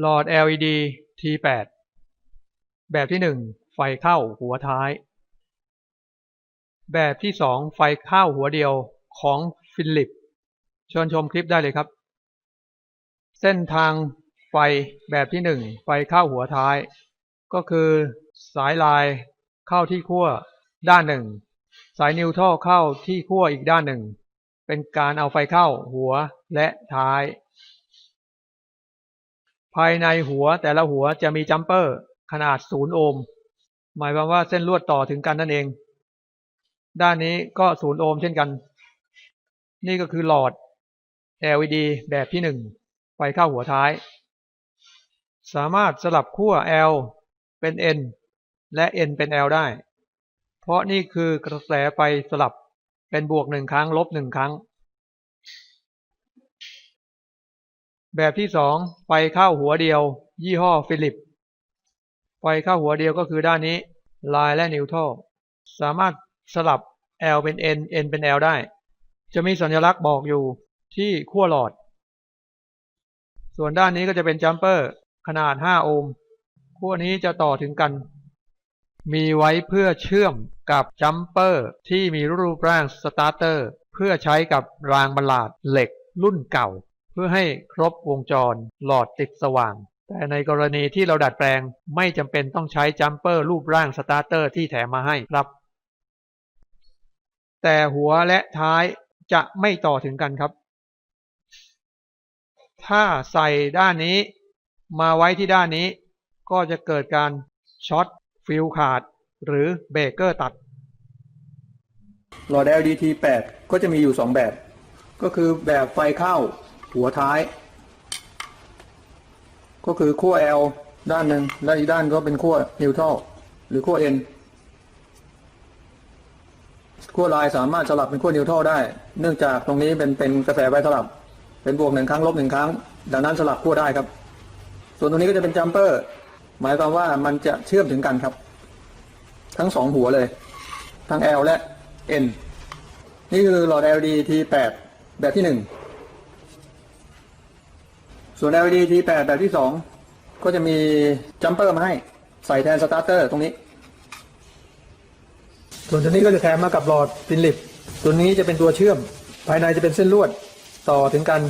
หลอด LED T8 แบบที่ 1 ไฟเข้าหัวท้าย แบบที่ 2 ไฟเข้าหัวเดียวของฟิลิปเชิญชมคลิปได้เลยครับ เส้นทางไฟแบบที่ 1 ไฟเข้าหัวท้าย ก็คือสายลายเข้าที่ขั้วด้านหนึ่ง สายนิวทรัลเข้าที่ขั้วอีกด้านหนึ่ง เป็นการเอาไฟเข้าหัวและท้าย ภายในหัวแต่ละหัวจะมีจัมเปอร์ขนาด0โอห์มหมายความว่าเส้นลวดต่อถึงกันนั่นเอง ด้านนี้ก็0โอห์มเช่นกัน นี่ก็คือหลอด LED แบบที่1ไฟเข้าหัวท้าย สามารถสลับขั้ว L เป็น N และ N เป็น L ได้ เพราะนี่คือกระแสไฟสลับเป็นบวกหนึ่งครั้ง ลบหนึ่งครั้ง แบบที่สองไฟเข้าหัวเดียว ยี่ห้อฟิลิป ไฟเข้าหัวเดียวก็คือด้านนี้ลายและนิวทัลสามารถสลับ L เป็น N N เป็น L ได้ จะมีสัญลักษณ์บอกอยู่ที่ขั้วหลอด ส่วนด้านนี้ก็จะเป็นจัมเปอร์ขนาด 5 โอห์มขั้วนี้จะต่อถึงกัน มีไว้เพื่อเชื่อมกับจัมเปอร์ที่มีรูปร่างสตาร์เตอร์ เพื่อใช้กับรางบรรลาดเหล็กรุ่นเก่า เพื่อให้ครบวงจรหลอดติดสว่าง แต่ในกรณีที่เราดัดแปลงไม่จำเป็นต้องใช้จัมเปอร์รูปร่างสตาร์เตอร์ที่แถมมาให้ครับ แต่หัวและท้ายจะไม่ต่อถึงกันครับ ถ้าใส่ด้านนี้มาไว้ที่ด้านนี้ ก็จะเกิดการช็อตฟิลขาด หรือเบรกเกอร์ตัดหลอด LDT 8 ก็จะมีอยู่ 2 แบบ ก็คือแบบไฟเข้า หัวท้าย ก็คือขั้ว L ด้านหนึ่งและอีกด้านก็เป็นขั้วนิวทรัลหรือขั้ว N ขั้วลายสามารถสลับเป็นขั้วนิวทรัลได้ เนื่องจากตรงนี้เป็นเป็นกระแสไฟสลับ เป็นบวกหนึ่งครั้งลบหนึ่งครั้ง ดังนั้นสลับขั้วได้ครับ ส่วนตรงนี้ก็จะเป็นจัมเปอร์ หมายความว่ามันจะเชื่อมถึงกันครับ ทั้งสองหัวเลย ทั้ง L และ N นี่คือหลอด LED T8 แบบที่1 ส่วน LED T8 แบบที่ 2 ก็จะมีจัมเปอร์มาให้ใส่แทนสตาร์เตอร์ตรงนี้ ส่วนตัวนี้ก็จะแถมมากับหลอดฟิลิป ตัวนี้จะเป็นตัวเชื่อม ภายในจะเป็นเส้นลวดต่อถึงกัน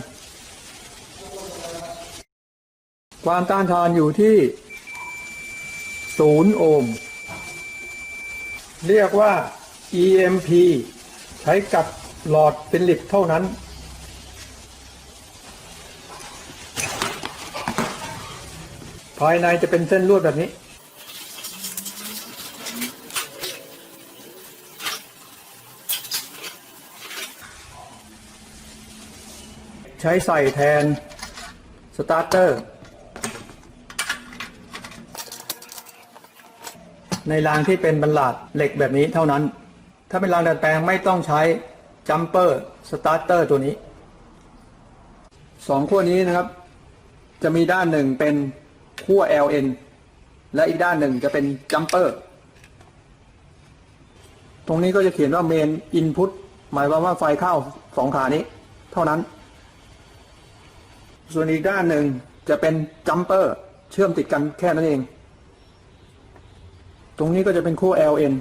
ความต้านทานอยู่ที่0โอห์ม เรียกว่า EMP ใช้กับหลอดฟิลิปเท่านั้น ภายในจะเป็นเส้นลวดแบบนี้ ใช้ใส่แทนสตาร์เตอร์ ในรางที่เป็นบรรลาดเหล็กแบบนี้เท่านั้น ถ้าเป็นรางดัดแปลงไม่ต้องใช้จัมเปอร์สตาร์เตอร์ตัวนี้สองขั้วนี้นะครับ จะมีด้านหนึ่งเป็น ขั้ว LN และอีกด้านหนึ่งจะเป็นจัมเปอร์ ตรงนี้ก็จะเขียนว่า Main Input หมายความว่าไฟเข้าสองขานี้ เท่านั้น ส่วนอีกด้านหนึ่งจะเป็นจัมเปอร์ เชื่อมติดกันแค่นั้นเอง ตรงนี้ก็จะเป็นขั้ว LN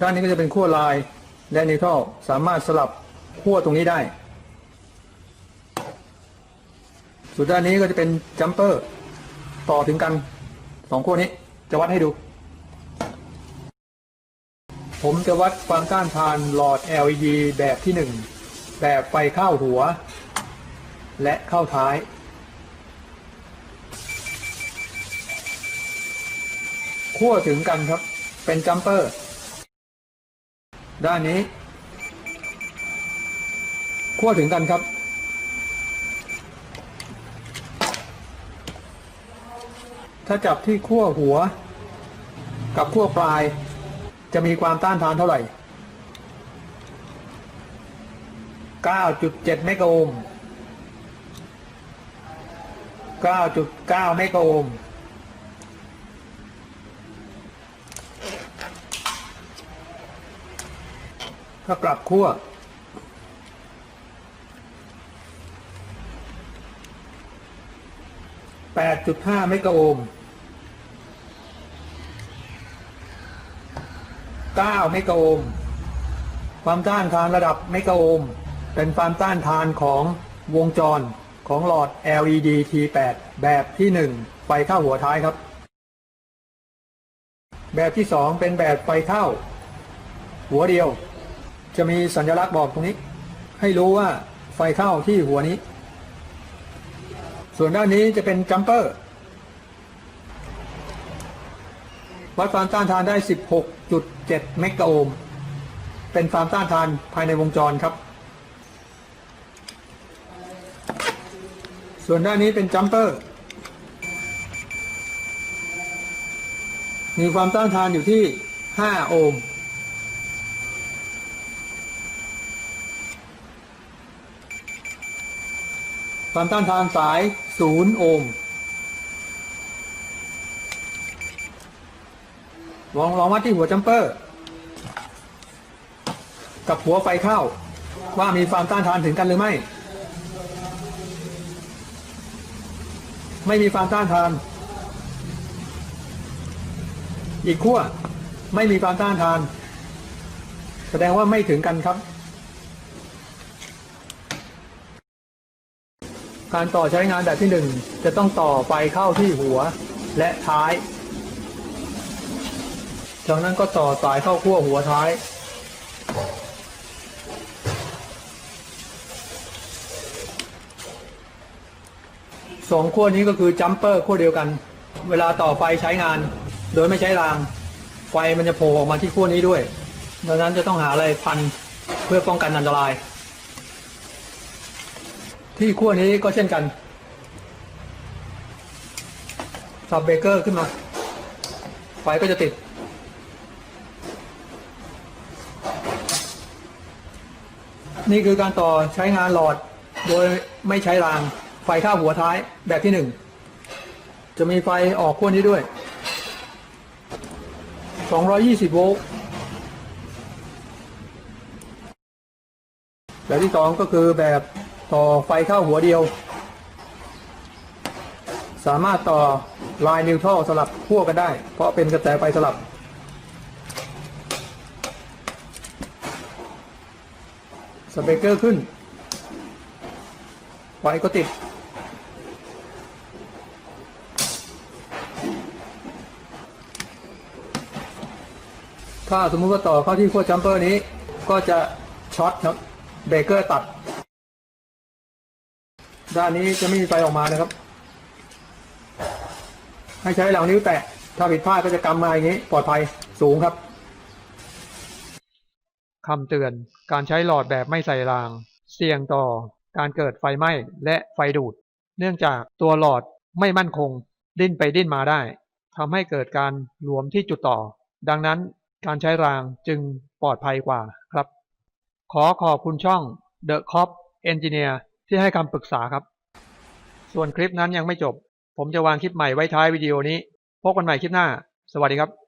ด้านนี้ก็จะเป็นขั้วลายและนิวทรัลสามารถสลับขั้วตรงนี้ได้ ส่วนด้านนี้ก็จะเป็นจัมเปอร์ต่อถึงกันสองขั้วนี้ จะวัดให้ดู ผมจะวัดความต้านทานหลอด LED แบบที่1แบบไฟเข้าหัว และเข้าท้ายขั้วถึงกันครับ เป็นจัมเปอร์ ด้านนี้ขั้วถึงกันครับ ถ้าจับที่ขั้วหัว กับขั้วปลาย จะมีความต้านทานเท่าไหร่ 9.7 เมกะโอห์ม 9.9 เมกะโอห์มถ้าปรับขั้ว8.5 เมกะโอห์ม 9เมกะโอห์มความต้านทานระดับเมกะโอห์มเป็นความต้านทานของวงจรของหลอด LED T8 แบบที่ 1 ไฟเข้าหัวท้ายครับ แบบที่ 2 เป็นแบบไฟเข้า หัวเดียว จะมีสัญลักษณ์บอกตรงนี้ ให้รู้ว่าไฟเข้าที่หัวนี้ ส่วนด้านนี้จะเป็นจัมเปอร์ วัดความต้านทานได้ 16.7 เมกะโอห์ม เป็นความต้านทานภายในวงจรครับ ส่วนด้านนี้เป็นจัมเปอร์ มีความต้านทานอยู่ที่ 5 โอห์ม ความต้านทานสาย 0 โอห์ม ลองลองวัดที่หัวจัมเปอร์ กับหัวไฟเข้า ว่ามีความต้านทานถึงกันหรือไม่ ไม่มีความต้านทาน อีกขั้วไม่มีความต้านทาน แสดงว่าไม่ถึงกันครับ การต่อใช้งานแบบที่หนึ่งจะต้องต่อไฟเข้าที่หัวและท้าย จากนั้นก็ต่อสายเข้าขั้วหัวท้าย สองขั้วนี้ก็คือจัมเปอร์ขั้วเดียวกัน เวลาต่อไฟใช้งาน โดยไม่ใช้ราง ไฟมันจะโผล่ออกมาที่ขั้วนี้ด้วย ดังนั้นจะต้องหาอะไรพันเพื่อป้องกันอันตราย ที่ขั้วนี้ก็เช่นกันสับเบรกเกอร์ขึ้นมา ไฟก็จะติด นี่คือการต่อใช้งานหลอดโดยไม่ใช้ราง ไฟข้าหัวท้ายแบบที่หนึ่งจะมีไฟออกขั้วนี้ด้วย 220 โวลต์แบบที่สองก็คือแบบต่อไฟเข้าหัวเดียว สามารถต่อลายนิวทรัลสลับขั้วกันได้ เพราะเป็นกระแสไฟสลับ สเปกเกอร์ขึ้นไฟก็ติด ถ้าสมมุติว่าต่อเข้าที่ขั้วจัมเปอร์นี้ ก็จะช็อตครับเบรกเกอร์ตัด ด้านนี้จะไม่มีไฟออกมานะครับ ให้ใช้เหล่านิ้วแตะ ถ้าผิดพลาดก็จะกำมาอย่างนี้ ปลอดภัยสูงครับ คำเตือน การใช้หลอดแบบไม่ใส่ราง เสี่ยงต่อการเกิดไฟไหม้และไฟดูด เนื่องจากตัวหลอดไม่มั่นคง ดิ้นไปดิ้นมาได้ทำให้เกิดการหลวมที่จุดต่อ ดังนั้นการใช้รางจึงปลอดภัยกว่าครับ ขอขอบคุณช่อง The Cop Engineer ที่ให้คำปรึกษาครับ ส่วนคลิปนั้นยังไม่จบ ผมจะวางคลิปใหม่ไว้ท้ายวิดีโอนี้ พบกันใหม่คลิปหน้า สวัสดีครับ